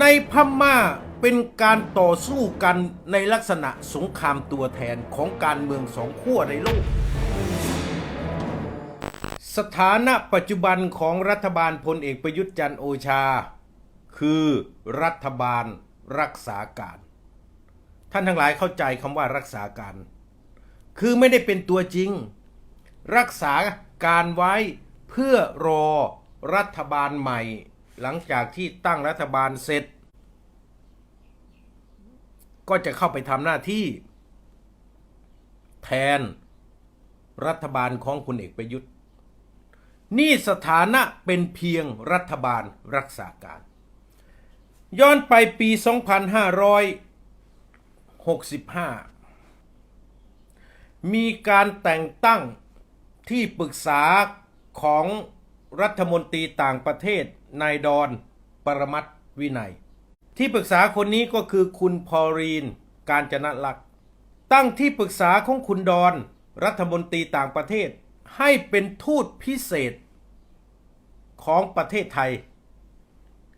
ในพม่าเป็นการต่อสู้กันในลักษณะสงครามตัวแทนของการเมืองสองขั้วในโลก สถานะปัจจุบันของรัฐบาลพลเอกประยุทธ์จันทร์โอชา คือรัฐบาลรักษาการ ท่านทั้งหลายเข้าใจคำว่ารักษาการ คือไม่ได้เป็นตัวจริง รักษาการไว้เพื่อรอรัฐบาลใหม่ หลังจากที่ตั้งรัฐบาลเสร็จ ก็จะเข้าไปทำหน้าที่ แทนรัฐบาลของพลเอกประยุทธ์ นี่สถานะเป็นเพียงรัฐบาลรักษาการ ย้อนไปปี 2565 มีการแต่งตั้งที่ปรึกษาของ รัฐมนตรีต่างประเทศนายดอน ปรมัตวินัย ที่ปรึกษาคนนี้ก็คือคุณพอรีน การจนะลักษ์ตั้งที่ปรึกษาของคุณดอน รัฐมนตรีต่างประเทศ ให้เป็นทูตพิเศษ ของประเทศไทย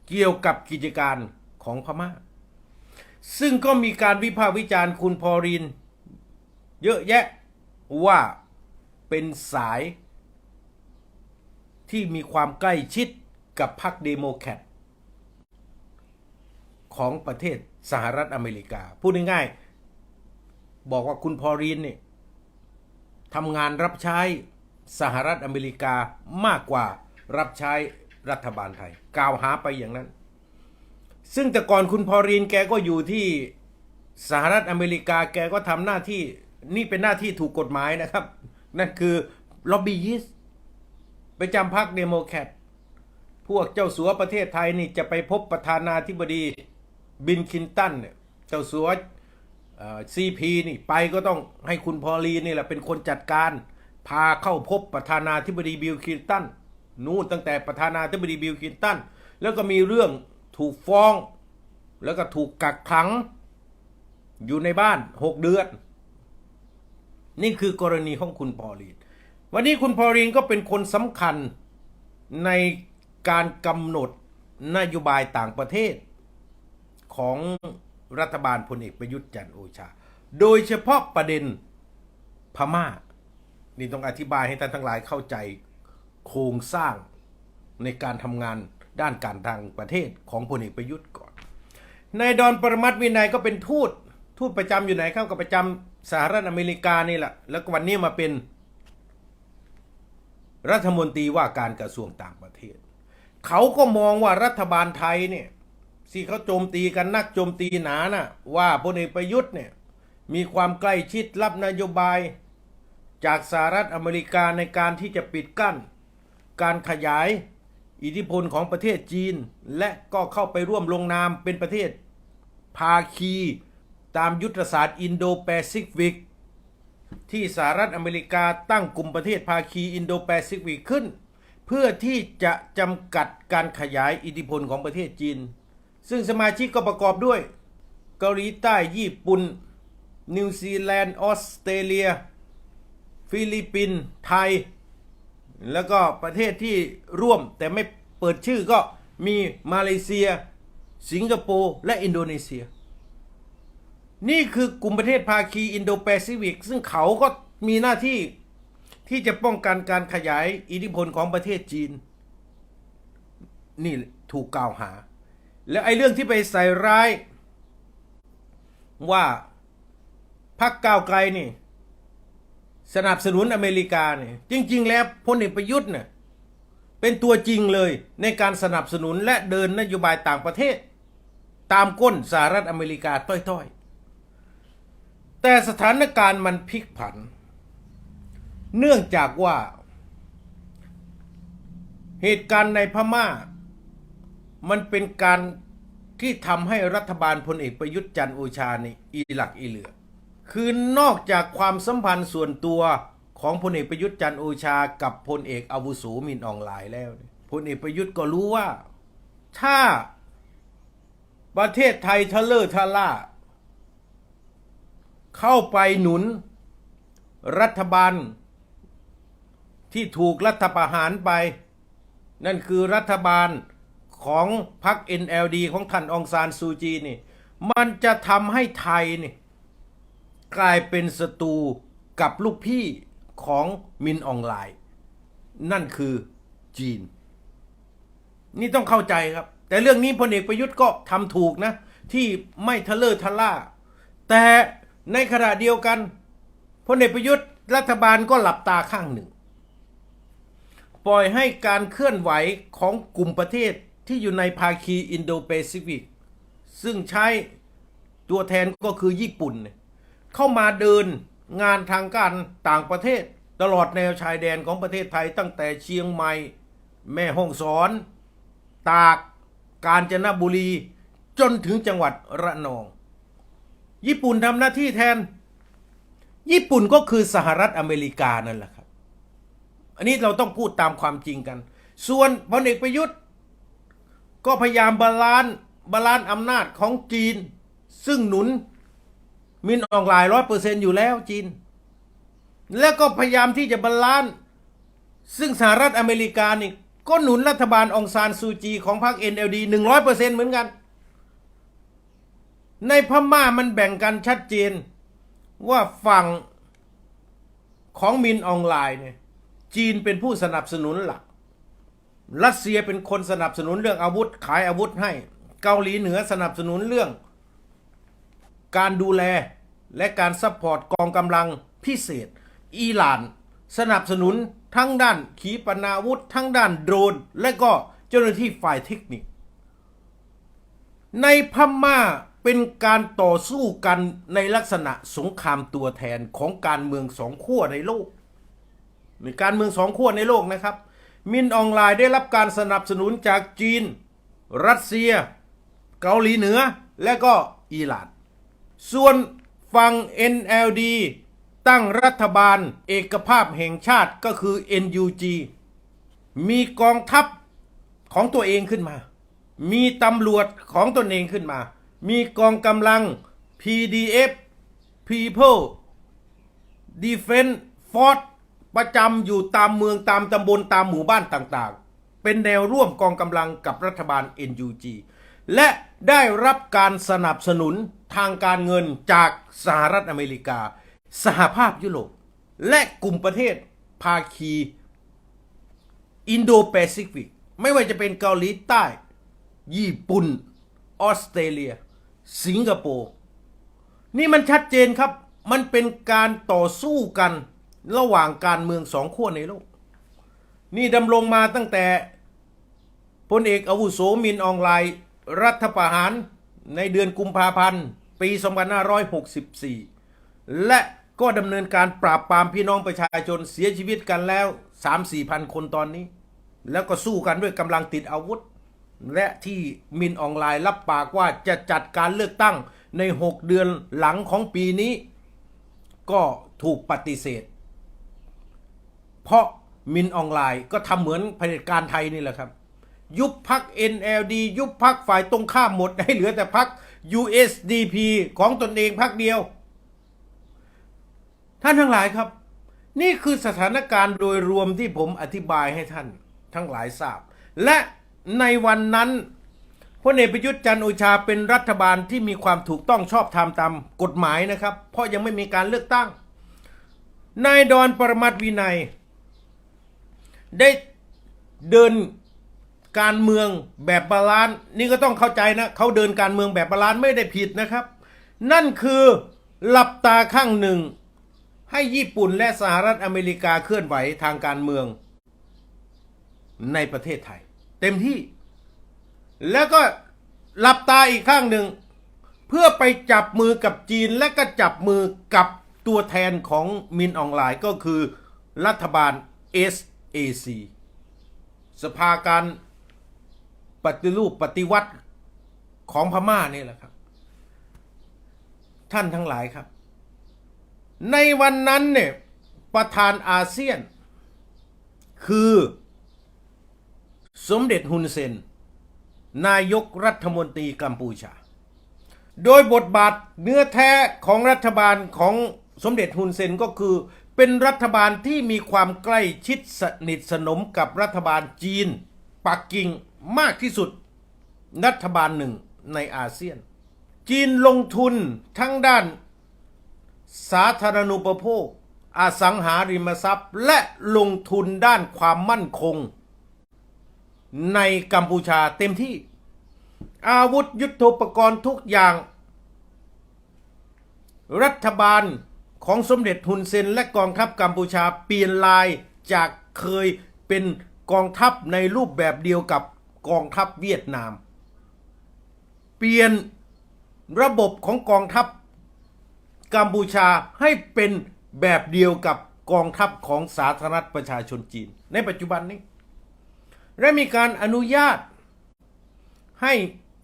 เกี่ยวกับกิจการของพม่า ซึ่งก็มีการวิพากษ์วิจารณ์คุณพอรินเยอะแยะว่าเป็นสาย ที่มีความใกล้ชิดกับพรรคเดโมแครตของประเทศสหรัฐอเมริกา พูดง่ายๆบอกว่าคุณพอรินเนี่ยทำงานรับใช้สหรัฐอเมริกามากกว่ารับใช้รัฐบาลไทย กล่าวหาไปอย่างนั้น ซึ่งแต่ก่อนคุณพอรีนแกก็อยู่ที่สหรัฐอเมริกาแกก็ทำหน้าที่นี่เป็นหน้าที่ถูกกฎหมายนะครับ นั่นคือล็อบบี้ยิส ไปจำพักเดโมแครตพวกเจ้าสัวประเทศไทยนี่จะไปพบประธานาธิบดีบินคินตันเนี่ยเจ้าสัวซีพีนี่ไปก็ต้องให้คุณพอลีนนี่แหละเป็นคนจัดการ พาเข้าพบประธานาธิบดีบิลคินตันนู่นตั้งแต่ประธานาธิบดีบิลคินตันแล้วก็มีเรื่องถูกฟ้อง แล้วก็ถูกกักขัง อยู่ในบ้านหกเดือน นี่คือกรณีของคุณพอลีน วันนี้คุณพอลีนก็เป็นคนสำคัญในการกำหนดนโยบายต่างประเทศ ของรัฐบาลพลเอกประยุทธ์จันทร์โอชา โดยเฉพาะประเด็นพม่า นี่ต้องอธิบายให้ท่านทั้งหลายเข้าใจโครงสร้างในการทำงานด้านการทางประเทศของพลเอกประยุทธ์ก่อน นายดอนปรมัตวินัยก็เป็นทูต ทูตประจำอยู่ไหนครับก็ประจำสหรัฐอเมริกานี่แหละ แล้ววันนี้มาเป็น รัฐมนตรีว่าการกระทรวงต่างประเทศ เขาก็มองว่ารัฐบาลไทยเนี่ยที่เขาโจมตีกันนักโจมตีหนาน่ะว่าพลเอกประยุทธ์เนี่ยมีความใกล้ชิดรับนโยบายจากสหรัฐอเมริกาในการที่จะปิดกั้น การขยายอิทธิพลของประเทศจีน และก็เข้าไปร่วมลงนามเป็นประเทศภาคี ตามยุทธศาสตร์อินโดแปซิฟิก ที่สหรัฐอเมริกาตั้งกลุ่มประเทศภาคีอินโดแปซิฟิกขึ้น เพื่อที่จะจำกัดการขยายอิทธิพลของประเทศจีน ซึ่งสมาชิกก็ประกอบด้วย เกาหลีใต้ญี่ปุ่น นิวซีแลนด์ออสเตรเลีย ฟิลิปปินส์ไทย แล้วก็ประเทศที่ร่วมแต่ไม่เปิดชื่อก็มีมาเลเซีย สิงคโปร์และอินโดนีเซีย นี่คือกลุ่มประเทศภาคีอินโดแปซิฟิกซึ่งเขาก็มีหน้าที่ที่จะป้องกันการขยายอิทธิพลของประเทศจีน นี่ถูกกล่าวหา แล้วไอ้เรื่องที่ไปใส่ร้าย ว่าพรรคก้าวไกลนี่ สนับสนุนอเมริกาเนี่ยจริง ๆ แล้วพลเอกประยุทธ์เนี่ยเป็นตัวจริงเลยในการสนับสนุนและเดินนโยบายต่างประเทศ ตามก้นสหรัฐอเมริกาต้อย แต่สถานการณ์มันพลิกผัน เนื่องจากว่า เหตุการณ์ในพม่า มันเป็นการที่ทำให้รัฐบาลพลเอกประยุทธ์จันทร์โอชาในอีหลักอีเหลือ คือนอกจากความสัมพันธ์ส่วนตัวของพลเอกประยุทธ์จันทร์โอชากับพลเอกอาวุโสมินอองหลายแล้วพลเอกประยุทธ์ก็รู้ว่า ถ้าประเทศไทยทะเลอทะล่า เข้าไปหนุนรัฐบาล ที่ถูกรัฐประหารไป นั่นคือรัฐบาลของพรรค NLD ของท่านองซานซูจีนี่ มันจะทำให้ไทยนี่กลายเป็นศัตรูกับลูกพี่ของมินออนไลน์ นั่นคือจีน นี่ต้องเข้าใจครับ แต่เรื่องนี้พลเอกประยุทธ์ก็ทำถูกนะ ที่ไม่ทะเลอทะล่า แต่ ในขณะเดียวกันพลเอกประยุทธ์รัฐบาลก็หลับตาข้างหนึ่ง ปล่อยให้การเคลื่อนไหวของกลุ่มประเทศที่อยู่ในภาคีอินโดแปซิฟิก ซึ่งใช้ตัวแทนก็คือญี่ปุ่น เข้ามาเดินงานทางการต่างประเทศ ตลอดแนวชายแดนของประเทศไทยตั้งแต่เชียงใหม่ แม่ฮ่องสอน ตาก กาญจนบุรี จนถึงจังหวัดระนอง ญี่ปุ่นทำหน้าที่แทน ญี่ปุ่นก็คือสหรัฐอเมริกานั่นแหละครับ อันนี้เราต้องพูดตามความจริงกัน ส่วนพลเอกประยุทธ์ ก็พยายามบาลานซ์บาลานซ์อำนาจของจีน ซึ่งหนุนมินออนไลน์ร้อยเปอร์เซ็นอยู่แล้วจีน แล้วก็พยายามที่จะบาลานซ์ซึ่งสหรัฐอเมริกานี่ก็หนุนรัฐบาลองซานซูจีของพรรค NLD หนึ่งร้อยเปอร์เซ็นเหมือนกัน ในพม่ามันแบ่งกันชัดเจน ว่าฝั่งของมินออนไลน์เนี่ยจีนเป็นผู้สนับสนุนหลัก รัสเซียเป็นคนสนับสนุนเรื่องอาวุธ ขายอาวุธให้ เกาหลีเหนือสนับสนุนเรื่อง การดูแลและการซัพพอร์ตกองกำลังพิเศษ อิหร่านสนับสนุนทั้งด้านขีปนาวุธ ทั้งด้านโดรน และก็เจ้าหน้าที่ฝ่ายเทคนิค ในพม่า เป็นการต่อสู้กันในลักษณะสงครามตัวแทนของการเมืองสองขั้วในโลกในการเมืองสองขั้วในโลกนะครับ มินออนไลน์ได้รับการสนับสนุนจากจีน รัสเซีย เกาหลีเหนือ และก็อิหร่าน ส่วนฝั่ง NLD ตั้งรัฐบาลเอกภาพแห่งชาติก็คือ NUG มีกองทัพของตัวเองขึ้นมา มีตำรวจของตนเองขึ้นมา มีกองกำลัง PDF People Defense Force ประจำอยู่ตามเมืองตามตำบลตามหมู่บ้านต่างๆ เป็นแนวร่วมกองกำลังกับรัฐบาล NUG และได้รับการสนับสนุนทางการเงินจากสหรัฐอเมริกา สหภาพยุโรป และกลุ่มประเทศภาคี อินโดแปซิฟิก ไม่ว่าจะเป็นเกาหลีใต้ ญี่ปุ่น ออสเตรเลีย สิงคโปร์นี่มันชัดเจนครับ มันเป็นการต่อสู้กันระหว่างการเมืองสองขั้วในโลก นี่ดำรงมาตั้งแต่พลเอกอาวุโสมินออนไลน์รัฐประหารในเดือนกุมภาพันธ์ ปี 2564 และก็ดำเนินการปราบปรามพี่น้องประชาชนเสียชีวิตกันแล้ว 3-4พันคนตอนนี้ แล้วก็สู้กันด้วยกำลังติดอาวุธ และที่มินออนไลน์รับปากว่าจะจัดการเลือกตั้งใน 6 เดือนหลังของปีนี้ ก็ถูกปฏิเสธ เพราะมินออนไลน์ก็ทำเหมือนเผด็จการไทยนี่แหละครับ ยุบพัก NLD ยุบพักฝ่ายตรงข้ามหมดให้เหลือแต่พัก USDP ของตนเองพักเดียว ท่านทั้งหลายครับ นี่คือสถานการณ์โดยรวมที่ผมอธิบายให้ท่านทั้งหลายทราบ และ ในวันนั้นพลเอกประยุทธ์จันโอชาเป็นรัฐบาลที่มีความถูกต้องชอบธรรมตามกฎหมายนะครับ เพราะยังไม่มีการเลือกตั้ง นายดอนปรมัตวินัย ได้เดินการเมืองแบบบาลานซ์นี่ก็ต้องเข้าใจนะเขาเดินการเมืองแบบบาลานซ์ไม่ได้ผิดนะครับ นั่นคือหลับตาข้างหนึ่ง ให้ญี่ปุ่นและสหรัฐอเมริกาเคลื่อนไหวทางการเมืองในประเทศไทย เต็มที่ แล้วก็หลับตาอีกข้างหนึ่ง เพื่อไปจับมือกับจีนและก็จับมือกับตัวแทนของมินออนไลน์ก็คือรัฐบาล SAC สภาการปฏิรูปปฏิวัติของพม่านี่แหละครับ ท่านทั้งหลายครับ ในวันนั้นเนี่ยประธานอาเซียน คือ สมเด็จฮุนเซน นายกรัฐมนตรีกัมพูชา โดยบทบาทเนื้อแท้ของรัฐบาลของสมเด็จฮุนเซนก็คือ เป็นรัฐบาลที่มีความใกล้ชิดสนิทสนมกับรัฐบาลจีน ปักกิ่งมากที่สุด รัฐบาลหนึ่งในอาเซียน จีนลงทุนทั้งด้าน สาธารณูปโภค อสังหาริมทรัพย์ และลงทุนด้านความมั่นคง ในกัมพูชาเต็มที่ อาวุธยุทโธปกรณ์ทุกอย่าง รัฐบาลของสมเด็จฮุนเซน และกองทัพกัมพูชาเปลี่ยนลายจากเคยเป็นกองทัพในรูปแบบเดียวกับกองทัพเวียดนาม เปลี่ยนระบบของกองทัพกัมพูชาให้เป็นแบบเดียวกับกองทัพของสาธารณรัฐประชาชนจีน ในปัจจุบันนี้ และมีการอนุญาต ให้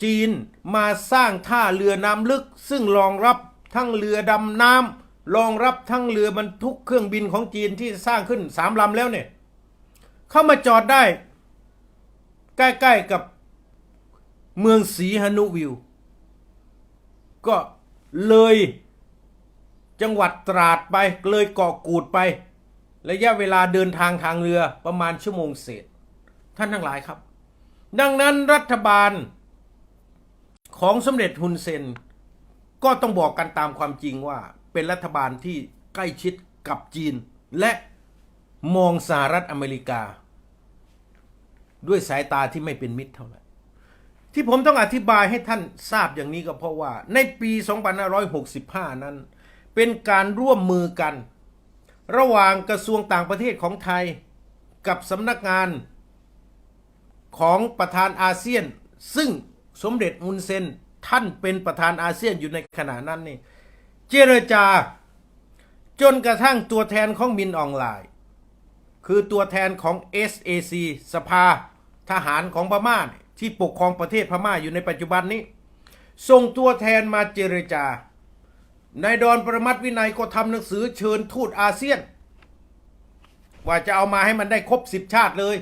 จีนมาสร้างท่าเรือน้ำลึก ซึ่งรองรับทั้งเรือดำน้ำรองรับทั้งเรือบรรทุกเครื่องบินของจีนที่สร้างขึ้นสามลำแล้วเนี่ย เข้ามาจอดได้ ใกล้ๆกับเมืองสีหนุวิว ก็เลยจังหวัดตราดไปเลยเกาะกูดไป ระยะเวลาเดินทางทางเรือประมาณชั่วโมงเศษ ท่านทั้งหลายครับ ดังนั้นรัฐบาลของสมเด็จฮุนเซน ก็ต้องบอกกันตามความจริงว่า เป็นรัฐบาลที่ใกล้ชิดกับจีน และมองสหรัฐอเมริกา ด้วยสายตาที่ไม่เป็นมิตรเท่าไหร่ที่ผมต้องอธิบายให้ท่านทราบอย่างนี้ก็เพราะว่า ในปี2565 นั้น เป็นการร่วมมือกัน ระหว่างกระทรวงต่างประเทศของไทย กับสำนักงาน ของประธานอาเซียน ซึ่งสมเด็จมุนเซนท่านเป็นประธานอาเซียนอยู่ในขณะนั้นนี่เจรจาจนกระทั่งตัวแทนของมินออนไลน์ คือตัวแทนของ SAC สภาทหารของพม่าที่ปกครองประเทศพม่าอยู่ในปัจจุบันนี้ ส่งตัวแทนมาเจรจานายดอนประมัติวินัยก็ทำหนังสือเชิญทูตอาเซียน ว่าจะเอามาให้มันได้ครบสิบชาติเลย